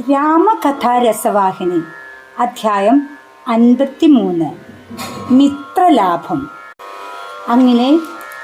രാമകഥാരസവാഹിനി അധ്യായം അൻപത്തിമൂന്ന്. മിത്രലാഭം. അങ്ങനെ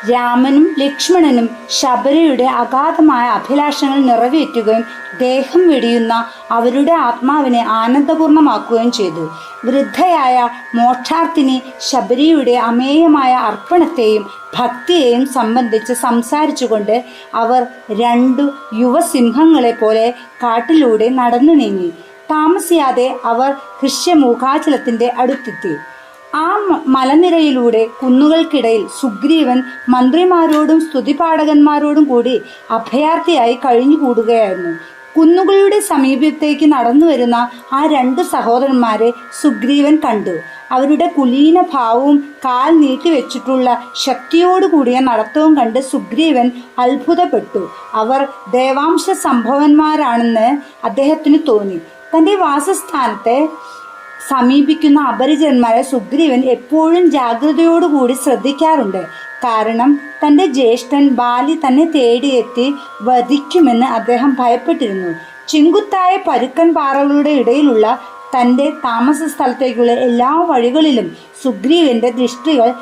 രാമനും ലക്ഷ്മണനും ശബരിയുടെ അഗാധമായ അഭിലാഷങ്ങൾ നിറവേറ്റുകയും ദേഹം വെടിയുന്ന അവരുടെ ആത്മാവിനെ ആനന്ദപൂർണമാക്കുകയും ചെയ്തു. വൃദ്ധയായ മോക്ഷാർത്ഥിനി ശബരിയുടെ അമേയമായ അർപ്പണത്തെയും ഭക്തിയെയും സംബന്ധിച്ച് സംസാരിച്ചുകൊണ്ട് അവർ രണ്ടു യുവസിംഹങ്ങളെ പോലെ കാട്ടിലൂടെ നടന്നു നീങ്ങി താമസിയാതെ അവർ ഹൃഷ്യമൂഖാചലത്തിന്റെ അടുത്തെത്തി. ആ മലനിരയിലൂടെ കുന്നുകൾക്കിടയിൽ സുഗ്രീവൻ മന്ത്രിമാരോടും സ്തുതിപാഠകന്മാരോടും കൂടി അഭയാർത്ഥിയായി കഴിഞ്ഞുകൂടുകയായിരുന്നു. കുന്നുകളുടെ സമീപത്തേക്ക് നടന്നു വരുന്ന ആ രണ്ട് സഹോദരന്മാരെ സുഗ്രീവൻ കണ്ടു. അവരുടെ കുലീന ഭാവവും കാൽ നീട്ടി നീട്ടിവെച്ചിട്ടുള്ള ശക്തിയോടുകൂടിയ നടത്തവും കണ്ട് സുഗ്രീവൻ അത്ഭുതപ്പെട്ടു. അവർ ദേവാംശ സംഭവന്മാരാണെന്ന് അദ്ദേഹത്തിന് തോന്നി. തന്റെ വാസസ്ഥാനത്തെ സമീപിക്കുന്ന അപരിചന്മാരെ സുഗ്രീവൻ എപ്പോഴും ജാഗ്രതയോടുകൂടി ശ്രദ്ധിക്കാറുണ്ട്. കാരണം തന്റെ ജ്യേഷ്ഠൻ ബാലി തന്നെ തേടിയെത്തി വധിക്കുമെന്ന് അദ്ദേഹം ഭയപ്പെട്ടിരുന്നു. ചിങ്കുത്തായ പരുക്കൻ പാറകളുടെ ഇടയിലുള്ള തന്റെ താമസ സ്ഥലത്തേക്കുള്ള എല്ലാ വഴികളിലും സുഗ്രീവന്റെ ദൃഷ്ടികൾ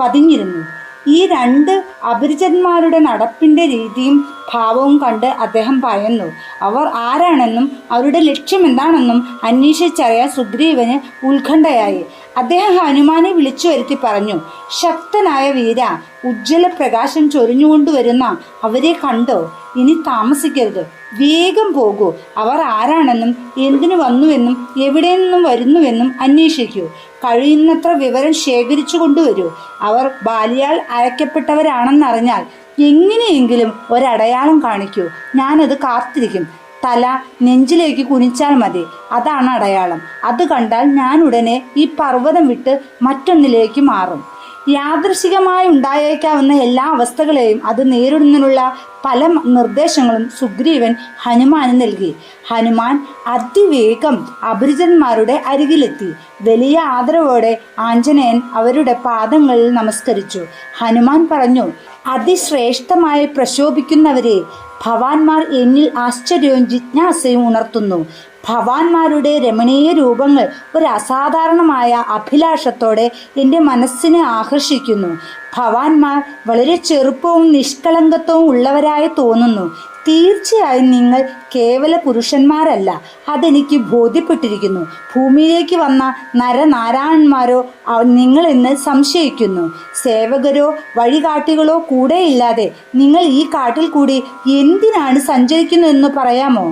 പതിഞ്ഞിരുന്നു. ഈ രണ്ട് അപരിചന്മാരുടെ നടപ്പിന്റെ രീതിയും ഭാവവും കണ്ട് അദ്ദേഹം ഭയന്നു അവർ ആരാണെന്നും അവരുടെ ലക്ഷ്യം എന്താണെന്നും അന്വേഷിച്ചറിയാൻ സുഗ്രീവന് ഉത്കണ്ഠയായി. അദ്ദേഹം ഹനുമാനെ വിളിച്ചു വരുത്തി പറഞ്ഞു ശക്തനായ വീര ഉജ്ജ്വല പ്രകാശം ചൊരിഞ്ഞുകൊണ്ടുവരുന്ന അവരെ കണ്ടോ? ഇനി താമസിക്കരുത്. വേഗം പോകൂ. അവർ ആരാണെന്നും എന്തിനു വന്നുവെന്നും എവിടെ നിന്നും വരുന്നുവെന്നും അന്വേഷിക്കൂ. കഴിയുന്നത്ര വിവരം ശേഖരിച്ചു കൊണ്ടുവരൂ. അവർ ബാലിയാൽ അയക്കപ്പെട്ടവരാണെന്നറിഞ്ഞാൽ എങ്ങനെയെങ്കിലും ഒരടയാളം കാണിക്കൂ. ഞാനത് കാത്തിരിക്കും. തല നെഞ്ചിലേക്ക് കുനിച്ചാൽ മതി. അതാണ് അടയാളം. അത് കണ്ടാൽ ഞാൻ ഉടനെ ഈ പർവതം വിട്ട് മറ്റൊന്നിലേക്ക് മാറും. യാദൃശികമായി ഉണ്ടായേക്കാവുന്ന എല്ലാ അവസ്ഥകളെയും അത് നേരിടുന്നതിനുള്ള പല നിർദ്ദേശങ്ങളും സുഗ്രീവൻ ഹനുമാന് നൽകി. ഹനുമാൻ അതിവേഗം അപരിചന്മാരുടെ അരികിലെത്തി. വലിയ ആദരവോടെ ആഞ്ജനേയൻ അവരുടെ പാദങ്ങളിൽ നമസ്കരിച്ചു. ഹനുമാൻ പറഞ്ഞു അതിശ്രേഷ്ഠമായി പ്രശോഭിക്കുന്നവരെ ഭവാന്മാർ എന്നിൽ ആശ്ചര്യവും ജിജ്ഞാസയും ഉണർത്തുന്നു. ഭവാന്മാരുടെ രമണീയ രൂപങ്ങൾ ഒരു അസാധാരണമായ അഭിലാഷത്തോടെ എന്റെ മനസ്സിനെ ആകർഷിക്കുന്നു. ഭവാന്മാർ വളരെ ചെറുപ്പവും നിഷ്കളങ്കത്വവും ഉള്ളവരായി തോന്നുന്നു. തീർച്ചയായും നിങ്ങൾ കേവല പുരുഷന്മാരല്ല. അതെനിക്ക് ബോധ്യപ്പെട്ടിരിക്കുന്നു. ഭൂമിയിലേക്ക് വന്ന നരനാരായണന്മാരോ നിങ്ങൾ നിങ്ങളെന്ന് സംശയിക്കുന്നു. സേവകരോ വഴികാട്ടികളോ കൂടെയില്ലാതെ നിങ്ങൾ ഈ കാട്ടിൽ കൂടി എന്തിനാണ് സഞ്ചരിക്കുന്നതെന്ന് പറയാമോ?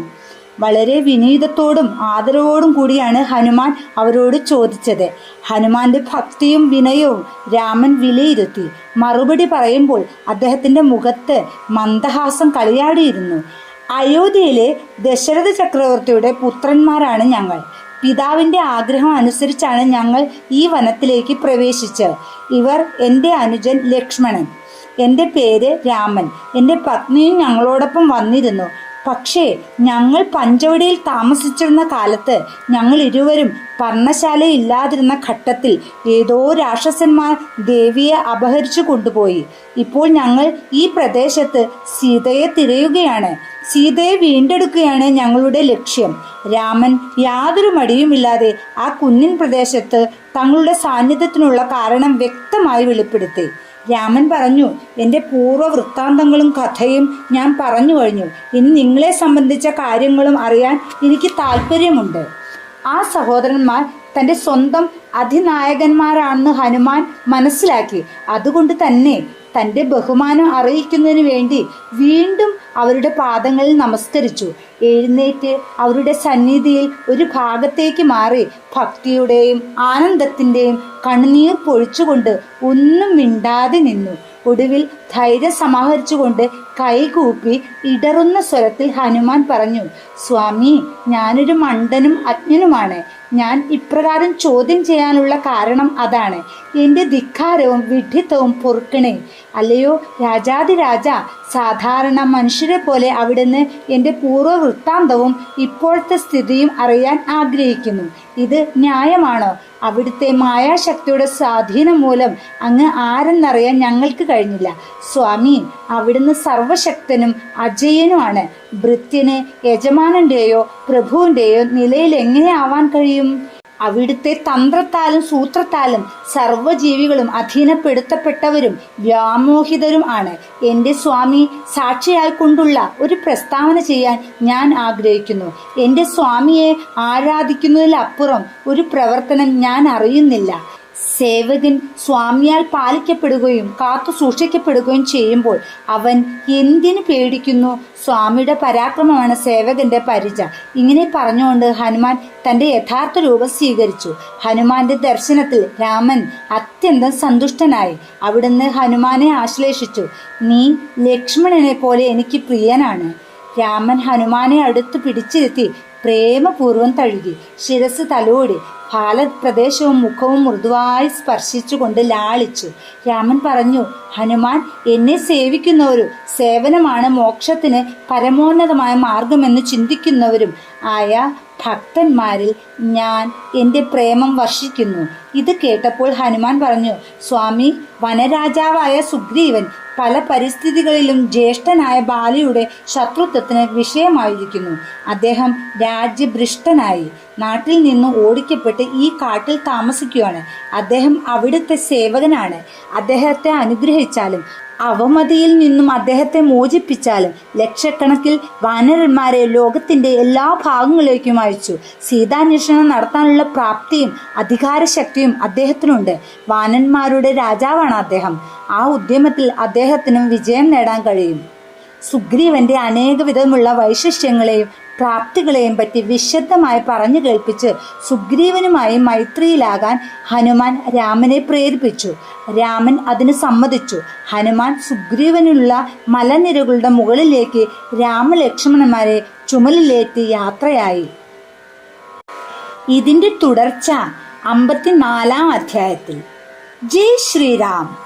വളരെ വിനീതത്തോടും ആദരവോടും കൂടിയാണ് ഹനുമാൻ അവരോട് ചോദിച്ചത്. ഹനുമാന്റെ ഭക്തിയും വിനയവും രാമൻ വിലയിരുത്തി. മറുപടി പറയുമ്പോൾ അദ്ദേഹത്തിന്റെ മുഖത്ത് മന്ദഹാസം കളിയാടിയിരുന്നു. അയോധ്യയിലെ ദശരഥ ചക്രവർത്തിയുടെ പുത്രന്മാരാണ് ഞങ്ങൾ. പിതാവിന്റെ ആഗ്രഹം അനുസരിച്ചാണ് ഞങ്ങൾ ഈ വനത്തിലേക്ക് പ്രവേശിച്ചത് ഇവർ എന്റെ അനുജൻ ലക്ഷ്മണൻ. എന്റെ പേര് രാമൻ. എന്റെ പത്നിയും ഞങ്ങളോടൊപ്പം വന്നിരുന്നു. പക്ഷേ ഞങ്ങൾ പഞ്ചവടിയിൽ താമസിച്ചിരുന്ന കാലത്ത് ഞങ്ങൾ ഇരുവരും പർണശാലയില്ലാതിരുന്ന ഘട്ടത്തിൽ ഏതോ രാക്ഷസന്മാർ ദേവിയെ അപഹരിച്ചു കൊണ്ടുപോയി. ഇപ്പോൾ ഞങ്ങൾ ഈ പ്രദേശത്ത് സീതയെ തിരയുകയാണ്. സീതയെ വീണ്ടെടുക്കുകയാണ് ഞങ്ങളുടെ ലക്ഷ്യം. രാമൻ യാതൊരു മടിയുമില്ലാതെ ആ കുന്നിൻ പ്രദേശത്ത് തങ്ങളുടെ സാന്നിധ്യത്തിനുള്ള കാരണം വ്യക്തമായി വെളിപ്പെടുത്തി. രാമൻ പറഞ്ഞു എന്റെ പൂർവ വൃത്താന്തങ്ങളും കഥയും ഞാൻ പറഞ്ഞു കഴിഞ്ഞു. ഇനി നിങ്ങളെ സംബന്ധിച്ച കാര്യങ്ങളും അറിയാൻ എനിക്ക് താല്പര്യമുണ്ട് ആ സഹോദരന്മാർ തന്റെ സ്വന്തം അധിനായകന്മാരാണെന്ന് ഹനുമാൻ മനസ്സിലാക്കി. അതുകൊണ്ട് തന്നെ തന്റെ ബഹുമാനം അറിയിക്കുന്നതിന് വേണ്ടി വീണ്ടും അവരുടെ പാദങ്ങളിൽ നമസ്കരിച്ചു. എഴുന്നേറ്റ് അവരുടെ സന്നിധിയിൽ ഒരു ഭാഗത്തേക്ക് മാറി ഭക്തിയുടെയും ആനന്ദത്തിന്റെയും കണ്ണുനീർ പൊഴിച്ചുകൊണ്ട് ഒന്നും മിണ്ടാതെ നിന്നു. ഒടുവിൽ ധൈര്യം സമാഹരിച്ചുകൊണ്ട് കൈകൂപ്പി ഇടറുന്ന സ്വരത്തിൽ ഹനുമാൻ പറഞ്ഞു സ്വാമി ഞാനൊരു മണ്ടനും അജ്ഞനുമാണ്. ഞാൻ ഇപ്രകാരം ചോദ്യം ചെയ്യാനുള്ള കാരണം അതാണ്. എന്റെ ധിക്കാരവും വിഡ്ഢിത്തവും പൊറുക്കണേ. അല്ലയോ രാജാതിരാജ സാധാരണ മനുഷ്യരെ പോലെ അവിടുന്ന് എന്റെ പൂർവ വൃത്താന്തവും ഇപ്പോഴത്തെ സ്ഥിതിയും അറിയാൻ ആഗ്രഹിക്കുന്നു. ഇത് ന്യായമാണോ? അവിടുത്തെ മായാശക്തിയുടെ സ്വാധീനം മൂലം അങ്ങ് ആരെന്നറിയാൻ ഞങ്ങൾക്ക് കഴിഞ്ഞില്ല. സ്വാമി അവിടുന്ന് സർവശക്തനും അജയനുമാണ്. ഭൃത്യന് യജമാനന്റെയോ പ്രഭുവിന്റെയോ നിലയിൽ എങ്ങനെ ആവാൻ കഴിയും? അവിടുത്തെ തന്ത്രത്താലും സൂത്രത്താലും സർവജീവികളും അധീനപ്പെടുത്തപ്പെട്ടവരും വ്യാമോഹിതരും ആണ്. എന്റെ സ്വാമി സാക്ഷിയായിക്കൊണ്ടുള്ള ഒരു പ്രസ്താവന ചെയ്യാൻ ഞാൻ ആഗ്രഹിക്കുന്നു. എന്റെ സ്വാമിയെ ആരാധിക്കുന്നതിലപ്പുറം ഒരു പ്രവർത്തനം ഞാൻ അറിയുന്നില്ല. സേവകൻ സ്വാമിയാൽ പാലിക്കപ്പെടുകയും കാത്തു സൂക്ഷിക്കപ്പെടുകയും ചെയ്യുമ്പോൾ അവൻ എന്തിനു പേടിക്കുന്നു? സ്വാമിയുടെ പരാക്രമമാണ് സേവകന്റെ പരിച. ഇങ്ങനെ പറഞ്ഞുകൊണ്ട് ഹനുമാൻ തന്റെ യഥാർത്ഥ രൂപം സ്വീകരിച്ചു. ഹനുമാന്റെ ദർശനത്തിൽ രാമൻ അത്യന്തം സന്തുഷ്ടനായി. അവിടുന്ന് ഹനുമാനെ ആശ്ലേഷിച്ചു. നീ ലക്ഷ്മണനെ പോലെ എനിക്ക് പ്രിയനാണ് രാമൻ ഹനുമാനെ അടുത്ത് പിടിച്ചിരുത്തി പ്രേമപൂർവം തഴുകി. ശിരസ് തലോടി. ഫാലപ്രദേശവും മുഖവും മൃദുവായി സ്പർശിച്ചുകൊണ്ട് ലാളിച്ചു. രാമൻ പറഞ്ഞു ഹനുമാൻ എന്നെ സേവിക്കുന്നവരും സേവനമാണ് മോക്ഷത്തിന് പരമോന്നതമായ മാർഗമെന്ന് ചിന്തിക്കുന്നവരും. ആയ ഭക്തന്മാരിൽ ഞാൻ എന്റെ പ്രേമം വർഷിക്കുന്നു. ഇത് കേട്ടപ്പോൾ ഹനുമാൻ പറഞ്ഞു സ്വാമി വനരാജാവായ സുഗ്രീവൻ പല പരിസ്ഥിതികളിലും ജ്യേഷ്ഠനായ ബാലിയുടെ ശത്രുത്വത്തിന് വിഷയമായിരിക്കുന്നു. അദ്ദേഹം രാജ്യഭൃഷ്ടനായി നാട്ടിൽ നിന്ന് ഓടിക്കപ്പെട്ട് ഈ കാട്ടിൽ താമസിക്കുകയാണ്. അദ്ദേഹം അവിടുത്തെ സേവകനാണ്. അദ്ദേഹത്തെ അനുഗ്രഹിച്ചാലും അവമതിയിൽ നിന്നും അദ്ദേഹത്തെ മോചിപ്പിച്ചാലും ലക്ഷക്കണക്കിൽ വാനരന്മാരെ ലോകത്തിന്റെ എല്ലാ ഭാഗങ്ങളിലേക്കും അയച്ചു. സീതാന്വേഷണം നടത്താനുള്ള പ്രാപ്തിയും അധികാരശക്തിയും അദ്ദേഹത്തിനുണ്ട്. വാനന്മാരുടെ രാജാവാണ് അദ്ദേഹം. ആ ഉദ്യമത്തിൽ അദ്ദേഹത്തിനും വിജയം നേടാൻ കഴിയും. സുഗ്രീവന്റെ അനേകവിധമുള്ള വൈശിഷ്ട്യങ്ങളെയും പ്രാപ്തികളെയും പറ്റി വിശദമായി പറഞ്ഞു കേൾപ്പിച്ച് സുഗ്രീവനുമായി മൈത്രിയിലാകാൻ ഹനുമാൻ രാമനെ പ്രേരിപ്പിച്ചു. രാമൻ അതിന് സമ്മതിച്ചു. ഹനുമാൻ സുഗ്രീവനുള്ള മലനിരകളുടെ മുകളിലേക്ക് രാമലക്ഷ്മണന്മാരെ ചുമലിലേറ്റി യാത്രയായി. ഇതിന്റെ തുടർച്ച അമ്പത്തിനാലാം അധ്യായത്തിൽ. ജയ് ശ്രീറാം